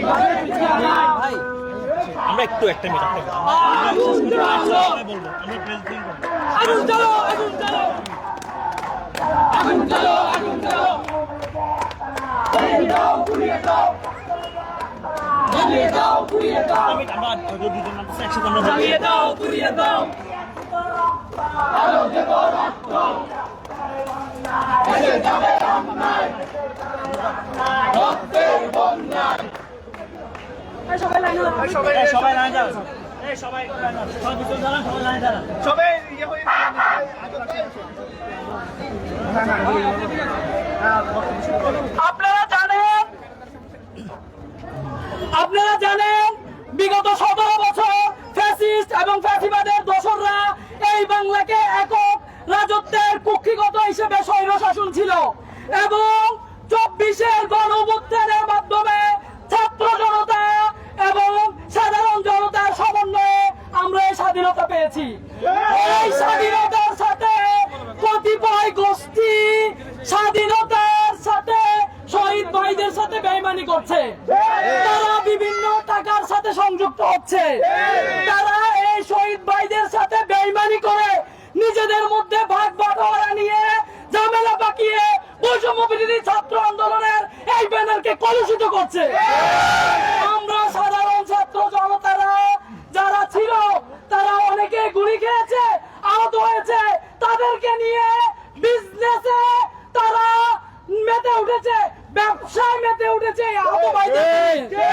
ভাই আমরা একটু একটা মিনিট। আমরা বলব। আমরা প্রেসিডেন্ট বলব আগুন জ্বালো আগুন জ্বালো। আগুন জ্বালো আগুন জ্বালো। জ্বালিয়ে দাও পুড়িয়ে দাও। জ্বালিয়ে দাও পুড়িয়ে দাও আমি আমরা দুজন একসাথে আমরা জ্বালিয়ে দাও পুড়িয়ে দাও। আলো দেব রক্ত এসে যাবে অন্যায় রক্তের বন্যায় এই সবাই লাইনে দাঁড়ান। সবাই লাইনে দাঁড়ান। সবাই পিছনে দাঁড়ান সবাই লাইনে দাঁড়ান। আপনারা জানেন আপনারা জানেন বিগত সতেরো বছর ফ্যাসিস্ট এবং ফ্যাসিবাদের দোসররা এই বাংলাকে একক রাজত্বের কুক্ষিগত হিসেবে স্বৈর শাসন ছিল এবং চব্বিশের গণ মাধ্যমে এই স্বাধীনতার সাথে কতিপয় গোষ্ঠী স্বাধীনতার সাথে শহীদ ভাইদের সাথে বেইমানি করছে। তারা বিভিন্ন টাকার সাথে সংযুক্ত হচ্ছে। তারা এই শহীদ ভাইদের সাথে বেইমানি করে নিজেদের মধ্যে ভাগ বাটোয়ারা নিয়ে ঝামেলা পাকিয়ে বৈষম্য ছাত্র আন্দোলনের এই ব্যানারকে কলুষিত করছে আমরা সাধারণ ছাত্র জনতারা যারা ছিল তারা অনেকে গুলি খেয়েছে আহত হয়েছে তাদেরকে নিয়ে বিজনেসে তারা মেতে উঠেছে ব্যবসায় মেতে উঠেছে এই আহত ভাইদেরকে নিয়ে।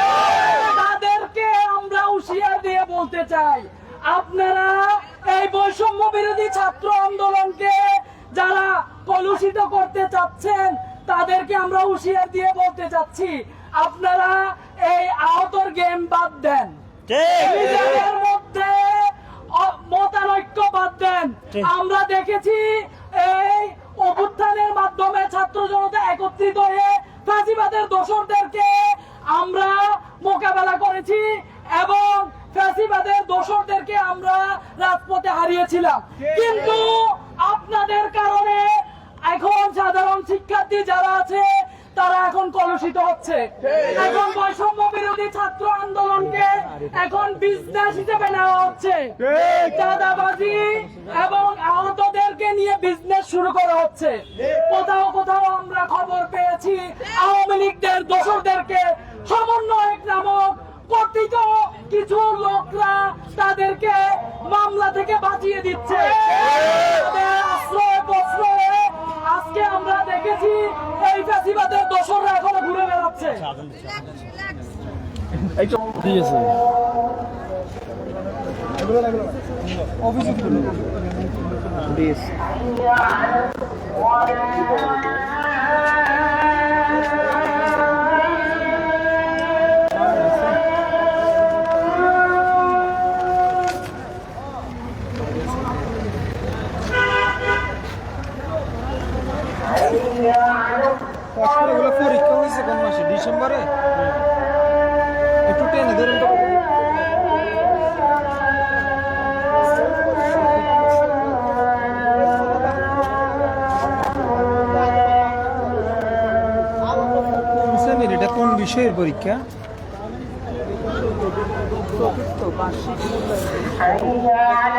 তাদেরকে আমরা হুঁশিয়ার দিয়ে বলতে চাই আপনারা এই বৈষম্য বিরোধী ছাত্র আন্দোলনকে যারা কলুষিত করতে চাচ্ছেন তাদেরকে আমরা হুঁশিয়ার দিয়ে বলতে চাচ্ছি আপনারা এই আহতর গেম বাদ দেন। নিজেদের মধ্যে মতানৈক্য বাদ দেন। আমরা দেখেছি এই অভ্যুত্থানের মাধ্যমে ছাত্র জনতা একত্রিত হয়ে ফ্যাসিবাদের দোসরদেরকে আমরা মোকাবেলা করেছি এবং ফ্যাসিবাদের দোসরদেরকে আমরা রাজপথে হারিয়েছিলাম। কিন্তু আপনাদের কারণে এখন সাধারণ শিক্ষার্থী যারা আছে তারা এখন কলুষিত হচ্ছে। এখন বৈষম্য বিরোধী ছাত্র আন্দোলনকে এখন বিজনেস হিসেবে নেওয়া হচ্ছে। দাদাবাজি এবং আহতদেরকে নিয়ে বিজনেস শুরু করা হচ্ছে। কোথাও কোথাও আমরা খবর পেয়েছি আওয়ামী লীগদের দোসরদেরকে সমন্বয়ক নামক কথিত কিছু লোকরা তাদেরকে মামলা থেকে বাঁচিয়ে দিচ্ছে। আশ্রয় প্রশ্রয়ে আজকে আমরা দেখেছি এই ফ্যাসিবাদের দোসররা এখনও ঘুরে বেড়াচ্ছে। এগুলো ডিসেম্বরে একটু টেনে ধরুন তো কোন এটা কোন বিষয়ের পরীক্ষা? আগে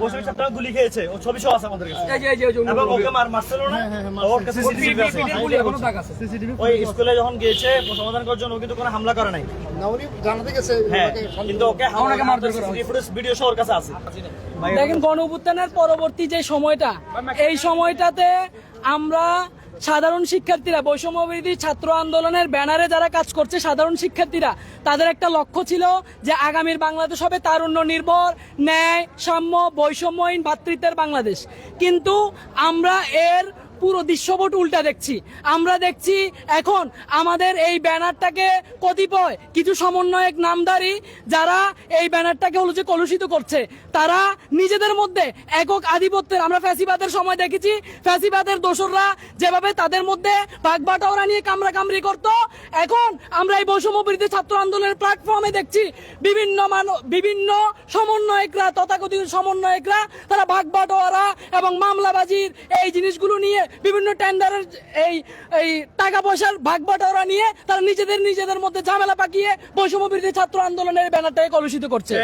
বসে সপ্তাহ গুলি খেয়েছে। ও ছবি সহ আছে আমাদের কাছে। এবং ওকে মার মারছিল না? ওর কাছে সিসিটিভি আছে। ওই স্কুলে যখন গিয়েছে সমাধান করার জন্য কিন্তু কোনো হামলা করে নাই। না উনি জানাতে গেছে হ্যাঁ ওনাকে সন্দেহ- কিন্তু ওকে হামলা মারতে ফুটেজ ভিডিও সহ ওর কাছে আছে। দেখেন গণ পরবর্তী যে সময়টা এই সময়টাতে আমরা সাধারণ শিক্ষার্থীরা, বৈষম্য বিরোধী ছাত্র আন্দোলনের ব্যানারে যারা কাজ করছে, সাধারণ শিক্ষার্থীরা, তাদের একটা লক্ষ্য ছিল যে আগামীর বাংলাদেশ হবে তারুণ্য, নির্ভর, ন্যায়, সাম্য, বৈষম্যহীন ভাতৃত্বের বাংলাদেশ। কিন্তু আমরা এর পুরো দৃশ্যপট উল্টা দেখছি। আমরা দেখছি এখন আমাদের এই ব্যানারটাকে কতিপয় কিছু সমন্বয়ক নামধারী যারা এই ব্যানারটাকে হলো যে কলুষিত করছে, তারা নিজেদের মধ্যে একক আধিপত্যের, আমরা ফ্যাসিবাদের সময় দেখেছি, ফ্যাসিবাদের দোসররা যেভাবে তাদের মধ্যে ভাগবাটোয়ারা নিয়ে কামড়া কামড়ি করত। এখন আমরা এই বৈষম্য বিরোধী ছাত্র আন্দোলনের প্ল্যাটফর্মে দেখছি বিভিন্ন মানব বিভিন্ন সমন্বয়করা, তথাকথিত সমন্বয়করা, তারা ভাগবাটোয়ারা এবং মামলাবাজির এই জিনিসগুলো নিয়ে বিভিন্ন টেন্ডারের এই এই টাকা পয়সার ভাগ ভাগবাটোয়ারা নিয়ে তারা নিজেদের নিজেদের মধ্যে ঝামেলা পাকিয়ে বৈষম্য বিরোধী ছাত্র আন্দোলনের ব্যানারটাকে কলুষিত করছে।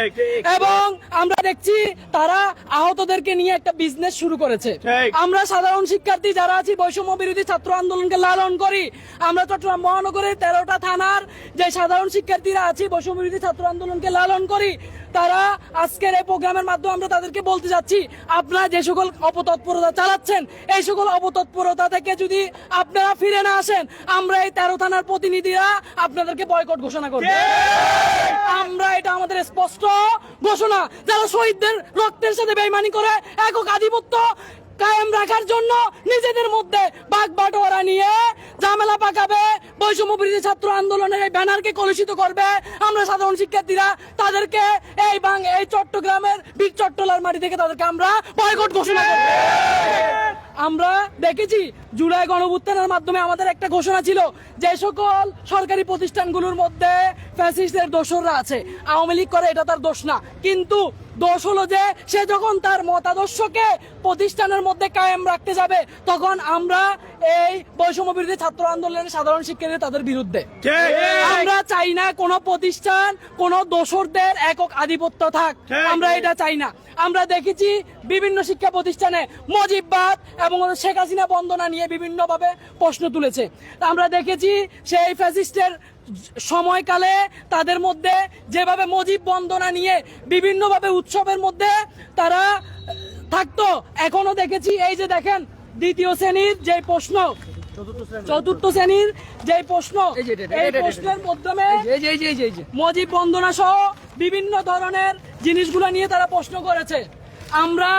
এবং আমরা দেখছি তারা আহতদেরকে নিয়ে একটা বিজনেস শুরু করেছে। আমরা সাধারণ শিক্ষার্থী যারা আছি বৈষম্য বিরোধী ছাত্র আন্দোলনকে লালন করি। আমরা চট্টগ্রাম মহানগরের তেরোটা থানার যে সাধারণ শিক্ষার্থীরা আছি বৈষম্য বিরোধী ছাত্র আন্দোলনকে লালন করি। তারা আজকের এই প্রোগ্রামের মাধ্যমে আমরা তাদেরকে বলতে যাচ্ছি, আপনারা যে সকল অপতৎপরতা চালাচ্ছেন, এই সকল অপতৎপরতা থেকে যদি আপনারা ফিরে না আসেন, আমরা এই তেরো থানার প্রতিনিধিরা আপনাদেরকে বয়কট ঘোষণা করব। আমরা এটা আমাদের স্পষ্ট ঘোষণা, যারা শহীদদের রক্তের সাথে বেইমানি করে, একক আধিপত্য কায়েম রাখার জন্য নিজেদের মধ্যে বাঘ বাটোয়ারা নিয়ে ঝামেলা পাকাবে, বৈষম্য বিরোধী ছাত্র আন্দোলনের এই ব্যানারকে কলুষিত করবে। আমরা সাধারণ শিক্ষার্থীরা তাদেরকে এই বাং, এই চট্টগ্রামের বীর চট্টলার মাটি থেকে তাদেরকে আমরা বয়কট ঘোষণা করব। আমরা দেখেছি জুলাই গণভুত্থানের মাধ্যমে আমাদের একটা ঘোষণা ছিল যে সকল সরকারি প্রতিষ্ঠানগুলোর মধ্যে ফ্যাসিস্টের দোসররা আছে। আওয়ামী লীগ করে এটা তার দোষ না। কিন্তু দোষ হলো যে সে যখন তার মতাদর্শকে প্রতিষ্ঠানের মধ্যে কায়েম রাখতে যাবে তখন আমরা এই বৈষম্য বিরোধী ছাত্র আন্দোলনের সাধারণ শিক্ষার্থী তাদের বিরুদ্ধে। আমরা চাই না কোনো প্রতিষ্ঠান কোনো দোষরদের একক আধিপত্য থাক। আমরা এটা চাই না। আমরা দেখেছি বিভিন্ন শিক্ষা প্রতিষ্ঠানে মজিববাদ এবং শেখ হাসিনা বন্দনা নিয়ে বিভিন্নভাবে প্রশ্ন তুলেছে। আমরা দেখেছি সেই ফ্যাসিস্টের সময়কালে তাদের মধ্যে যেভাবে মজিব বন্দনা নিয়ে বিভিন্নভাবে উৎসবের মধ্যে তারা থাকতো এখনও দেখেছি এই যে দেখেন দ্বিতীয় শ্রেণির যে প্রশ্ন চতুর্থ শ্রেণির যে প্রশ্ন এই প্রশ্নের মাধ্যমে মজিব বন্দনা সহ বিভিন্ন ধরনের জিনিসগুলো নিয়ে তারা প্রশ্ন করেছে আমরা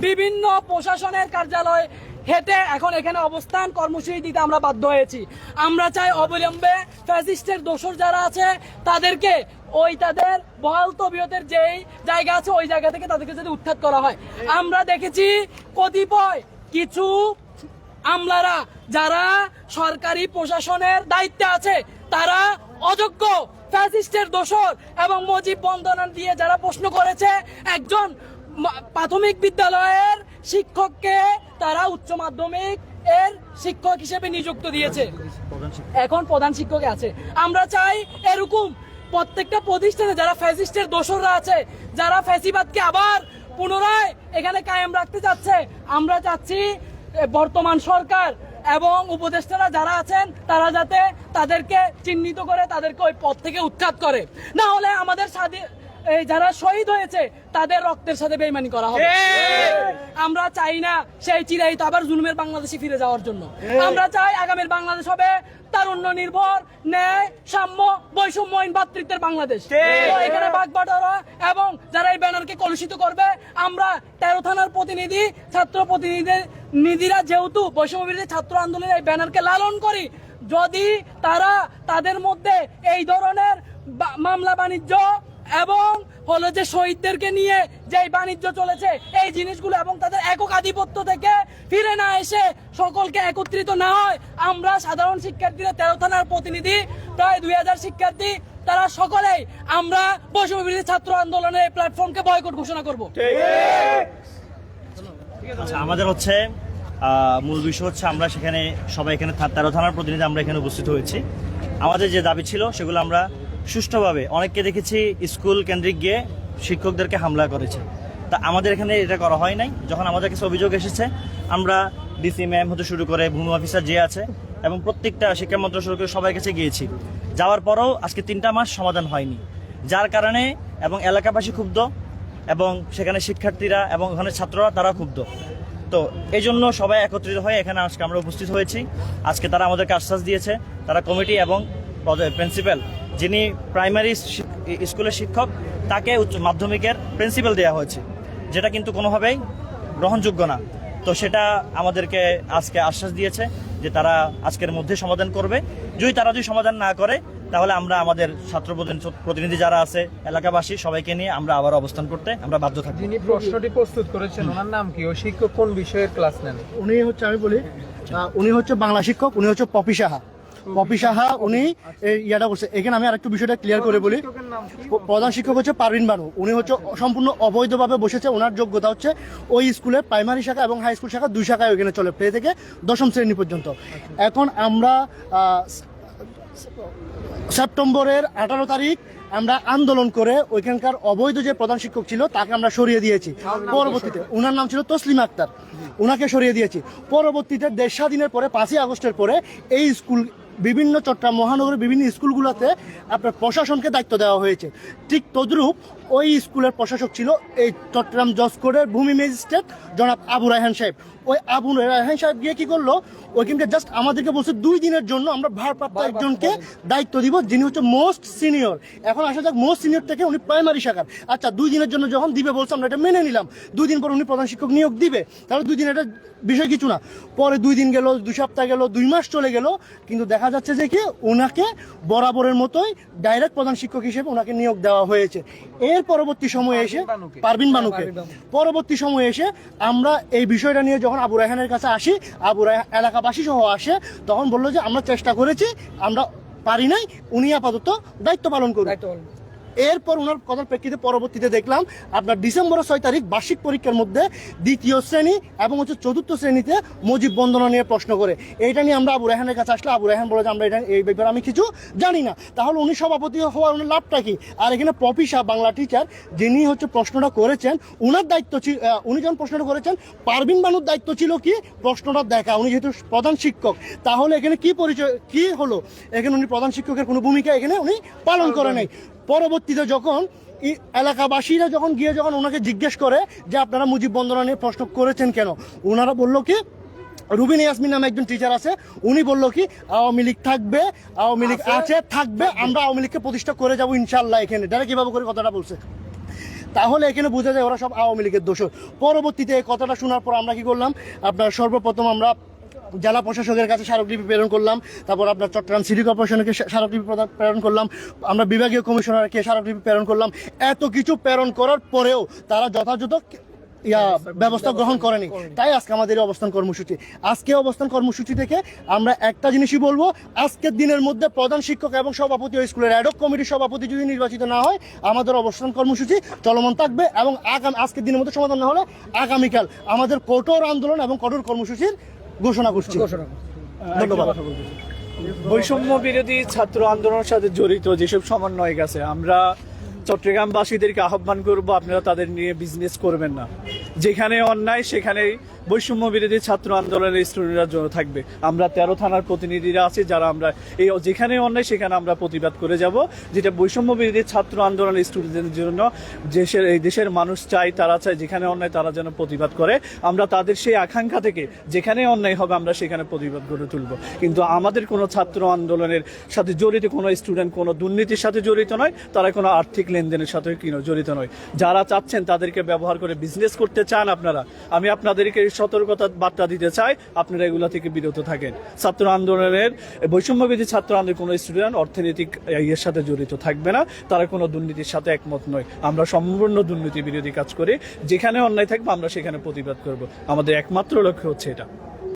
বিভিন্ন প্রশাসনের কার্যালয় হেঁটে এখন এখানে অবস্থান কর্মসূচি দিতে আমরা বাধ্য হয়েছি। আমরা চাই অবিলম্বে ফ্যাসিস্টের দোষর যারা আছে, তাদেরকে ওই তাদের বহাল তবিয়তের যেই জায়গা আছে, ওই জায়গা থেকে তাদেরকে যদি উৎখাত করা হয়। আমরা দেখেছি কতিপয় কিছু আমলারা যারা সরকারি প্রশাসনের দায়িত্বে আছে, তারা অযোগ্য ফ্যাসিস্টের দোষর এবং মজিব বন্দনা দিয়ে যারা প্রশ্ন করেছে, একজন প্রাথমিক বিদ্যালয়ের শিক্ষককে তারা উচ্চ মাধ্যমিক এর শিক্ষক হিসেবে নিযুক্ত দিয়েছে। এখন প্রধান শিক্ষক আছে। আমরা চাই এরকম প্রত্যেকটা প্রতিষ্ঠানে যারা ফ্যাসিস্টের দোসররা আছে, যারা ফ্যাসিবাদকে আবার পুনরায় এখানে কায়েম রাখতে চাচ্ছে, আমরা চাচ্ছি বর্তমান সরকার এবং উপদেষ্টারা যারা আছেন, তারা যাতে তাদেরকে চিহ্নিত করে, তাদেরকে ওই পদ থেকে উৎখাত করে। না হলে আমাদের স্বাধীন এই যারা শহীদ হয়েছে তাদের রক্তের সাথে বেইমানি করা হবে। আমরা চাই না সেই চিরাই আবার জুলুমের বাংলাদেশে ফিরে যাওয়ার জন্য। আমরা চাই আগামীর বাংলাদেশ হবে তারুণ্য নির্ভর ন্যায় সাম্য বৈষম্যহীন ভাতৃত্বের বাংলাদেশ। এখানে বাগবাটোয়ারা এবং যারা এই ব্যানারকে কলুষিত করবে আমরা তেরো থানার প্রতিনিধি ছাত্র প্রতিনিধি নিধিরা যেহেতু বৈষম্য বিরোধী ছাত্র আন্দোলনের এই ব্যানারকে লালন করি যদি তারা তাদের মধ্যে এই ধরনের মামলা বাণিজ্য এবং হলো যে শহীদদেরকে নিয়ে যে বাণিজ্য চলেছে এই জিনিসগুলো এবং তাদের একক আধিপত্য থেকে ফিরে না এসে সকলকে একত্রিত না হয় আমরা সাধারণ শিক্ষার্থীরা তেরো থানার প্রতিনিধি প্রায় দুই হাজার শিক্ষার্থী তারা সকলেই আমরা বৈষম্য ছাত্র আন্দোলনের এই প্ল্যাটফর্মকে বয়কট ঘোষণা করব। আচ্ছা আমাদের হচ্ছে মূল বিষয় হচ্ছে আমরা সেখানে সবাই এখানে তেরো থানার প্রতিনিধি আমরা এখানে উপস্থিত হয়েছি। আমাদের যে দাবি ছিল সেগুলো আমরা সুষ্ঠুভাবে। অনেককে দেখেছি স্কুল কেন্দ্রিক গিয়ে শিক্ষকদেরকে হামলা করেছে। তা আমাদের এখানে এটা করা হয় নাই। যখন আমাদের কাছে অভিযোগ এসেছে, আমরা ডিসি ম্যাম হতে শুরু করে ভূমি অফিসার যে আছে এবং প্রত্যেকটা শিক্ষা করে সবার কাছে গিয়েছি। যাওয়ার পরেও আজকে তিনটা মাস সমাধান হয়নি। যার কারণে এবং এলাকাবাসী ক্ষুব্ধ এবং সেখানে শিক্ষার্থীরা এবং ওখানে ছাত্ররা তারা ক্ষুব্ধ। তো এই জন্য সবাই একত্রিত হয়ে এখানে আজকে আমরা উপস্থিত হয়েছি। আজকে তারা আমাদেরকে আশ্বাস দিয়েছে। তারা কমিটি এবং প্রিন্সিপাল যিনি প্রাইমারি স্কুলের শিক্ষক তাকে উচ্চ মাধ্যমিকের প্রিন্সিপাল দেওয়া হয়েছে। যেটা কিন্তু কোনোভাবেই গ্রহণযোগ্য না। তো সেটা আমাদেরকে আজকে আশ্বাস দিয়েছে যে তারা আজকের মধ্যে সমাধান করবে। যদি তারা যদি সমাধান না করে তাহলে আমরা আমাদের ছাত্র প্রতিনিধি- প্রতিনিধি যারা আছে এলাকাবাসী সবাইকে নিয়ে আমরা আবার অবস্থান করতে আমরা বাধ্য থাকি যিনি প্রশ্নটি প্রস্তুত করেছেন ওনার নাম কি ওই শিক্ষক কোন বিষয়ের ক্লাস নেন? উনি হচ্ছে আমি বলি উনি হচ্ছে বাংলা শিক্ষক উনি হচ্ছে পপি সাহা। পপি সাহা, উনি এই ইয়াটা করছে। এখানে আমি আরেকটু বিষয়টা ক্লিয়ার করে বলি। প্রধান শিক্ষক হচ্ছে পারভিন বানু। উনি হচ্ছে সম্পূর্ণ অবৈধভাবে বসেছে। ওনার যোগ্যতা হচ্ছে ওই স্কুলে প্রাইমারি শাখা এবং হাই স্কুল শাখা দুই শাখায় ওইখানে চলে, প্লে থেকে দশম শ্রেণি পর্যন্ত। এখন আমরা সেপ্টেম্বরের আঠারো তারিখ আমরা আন্দোলন করে ওইখানকার অবৈধ যে প্রধান শিক্ষক ছিল, তাকে আমরা সরিয়ে দিয়েছি। পরবর্তীতে ওনার নাম ছিল তসলিম আক্তার। ওনাকে সরিয়ে দিয়েছি। পরবর্তীতে দেশ স্বাধীনের পরে পাঁচই আগস্টের পরে এই স্কুল বিভিন্ন চট্টগ্রাম মহানগরের বিভিন্ন স্কুলগুলোতে আপনার প্রশাসনকে দায়িত্ব দেওয়া হয়েছে। ঠিক তদ্রূপ ওই স্কুলের প্রশাসক ছিল এই চট্টগ্রাম জজ কোর্টের ভূমি ম্যাজিস্ট্রেট জনাব আবু রায়হান সাহেব। ওই আবু রায়হান সাহেব গিয়ে কি করল? ওইখানকে জাস্ট আমাদেরকে বলছে দুই দিনের জন্য আমরা ভারপ্রাপ্ত একজনকে দায়িত্ব দিব যিনি হচ্ছে মোস্ট সিনিয়র এখন আসা যাক মোস্ট সিনিয়র থেকে উনি প্রাইমারি শাখার। আচ্ছা দুই দিনের জন্য যখন দিবে বলছে আমরা এটা মেনে নিলাম। দুই দিন পর উনি প্রধান শিক্ষক নিয়োগ দিবে। তাহলে দুই দিন এটা বিষয় কিছু না। পরে দুই দিন গেল দুই সপ্তাহ গেল দুই মাস চলে গেল কিন্তু দেখা যাচ্ছে যে কি ওনাকে বরাবরের মতোই ডাইরেক্ট প্রধান শিক্ষক হিসেবে ওনাকে নিয়োগ দেওয়া হয়েছে। এর পরবর্তী সময়ে এসে। পারবিন বানুকে পরবর্তী সময়ে এসে আমরা এই বিষয়টা নিয়ে যখন আবু রায়হানের কাছে আসি আবু রায়হান এলাকাবাসী সহ আসে তখন বলল যে আমরা চেষ্টা করেছি আমরা পারি নাই উনি আপাতত দায়িত্ব পালন করুন পালন। এরপর ওনার কথার প্রেক্ষিতে পরবর্তীতে দেখলাম আপনার ডিসেম্বরের ছয় তারিখ বার্ষিক পরীক্ষার মধ্যে দ্বিতীয় শ্রেণি এবং হচ্ছে চতুর্থ শ্রেণীতে মুজিব বন্দনা নিয়ে প্রশ্ন করে। এইটা নিয়ে আমরা আবু রেহানের কাছে আসলে আবু রেহান বলে যে আমরা এটা এই ব্যাপারে আমি কিছু জানি না। তাহলে উনি সভাপতি হওয়ার উনি লাভটা কি? আর এখানে পপি শাহ বাংলা টিচার যিনি হচ্ছে প্রশ্নটা করেছেন উনার দায়িত্ব ছিল উনি যখন প্রশ্নটা করেছেন পারবিন বানুর দায়িত্ব ছিল কি? প্রশ্নটা দেখা। উনি যেহেতু প্রধান শিক্ষক তাহলে এখানে কি পরিচয় কি হলো? এখানে উনি প্রধান শিক্ষকের কোনো ভূমিকা এখানে উনি পালন করে নাই। পরবর্তীতে যখন এলাকাবাসীরা যখন গিয়ে যখন ওনাকে জিজ্ঞেস করে যে আপনারা মুজিব বন্দনা নিয়ে প্রশ্ন করেছেন কেন ওনারা বলল কি রুবিন ইয়াসমিন নামে একজন টিচার আছে উনি বলল কি আওয়ামী লীগ থাকবে আওয়ামী লীগ আছে থাকবে আমরা আওয়ামী লীগকে প্রতিষ্ঠা করে যাব ইনশাল্লাহ এখানে। ডাইরেক্ট কীভাবে করে কথাটা বলছে। তাহলে এখানে বোঝা যায় ওরা সব আওয়ামী লীগের দোষ পরবর্তীতে এই কথাটা শোনার পর আমরা কি করলাম আপনার সর্বপ্রথম আমরা জেলা প্রশাসকের কাছে স্মারকলিপি প্রেরণ করলাম, তারপর আপনার চট্টগ্রাম সিটি কর্পোরেশনকে স্মারকলিপি প্রেরণ করলাম, আমরা বিভাগীয় কমিশনারকে স্মারকলিপি প্রেরণ করলাম। এত কিছু প্রেরণ করার পরেও তারা যথাযথ ইয়া, ব্যবস্থা গ্রহণ করেনি। তাই আজকে আমাদের অবস্থান কর্মসূচি। আজকে অবস্থান কর্মসূচি থেকে আমরা একটা জিনিসই বলব, আজকের দিনের মধ্যে প্রধান শিক্ষক এবং সভাপতি স্কুলের অ্যাডক কমিটির সভাপতি যদি নির্বাচিত না হয়, আমাদের অবস্থান কর্মসূচি চলমান থাকবে এবং আগামী আজকের দিনের মধ্যে সমাধান না হলে আগামীকাল আমাদের কঠোর আন্দোলন এবং কঠোর কর্মসূচির ঘোষণা করছি। ধন্যবাদ। বৈষম্য বিরোধী ছাত্র আন্দোলনের সাথে জড়িত যেসব সমন্বয় গেছে আমরা চট্টগ্রামবাসীদেরকে আহ্বান করব আপনারা তাদের নিয়ে বিজনেস করবেন না। যেখানে অন্যায় সেখানেই বৈষম্য বিরোধী ছাত্র আন্দোলনের স্টুডেন্টরা থাকবে। আমরা তেরো থানার প্রতিনিধিরা আছি, যারা আমরা এই যেখানে অন্যায়, সেখানে আমরা প্রতিবাদ করে যাব, যেটা বৈষম্য বিরোধী ছাত্র আন্দোলনের স্টুডেন্টদের জন্য দেশের এই দেশের মানুষ চাই তারা চায়, যেখানে অন্যায়, তারা যেন প্রতিবাদ করে। আমরা তাদের সেই আকাঙ্ক্ষা থেকে যেখানে অন্যায় হবে, আমরা সেখানে প্রতিবাদ গড়ে তুলব। কিন্তু আমাদের কোনো ছাত্র আন্দোলনের সাথে জড়িত কোনো স্টুডেন্ট কোনো দুর্নীতির সাথে জড়িত নয়, তারা কোনো আর্থিক লেনদেনের সাথে কিনো জড়িত নয়। যারা চাচ্ছেন, তাদেরকে ব্যবহার করে বিজনেস করতে চান আপনারা, আমি আপনাদেরকে সতর্কতা বার্তা দিতে চাই। আপনারা এগুলা থেকে বিরত থাকেন। ছাত্র আন্দোলনের বৈষম্যবিধি ছাত্র আন্দোলনের কোনো স্টুডেন্ট অর্থনৈতিক ইয়ের সাথে জড়িত থাকবে না। তারা কোনো দুর্নীতির সাথে একমত নয়। আমরা সম্পূর্ণ দুর্নীতি বিরোধী কাজ করি। যেখানে অন্যায় থাকবে, আমরা সেখানে প্রতিবাদ করব। আমাদের একমাত্র লক্ষ্য হচ্ছে এটা।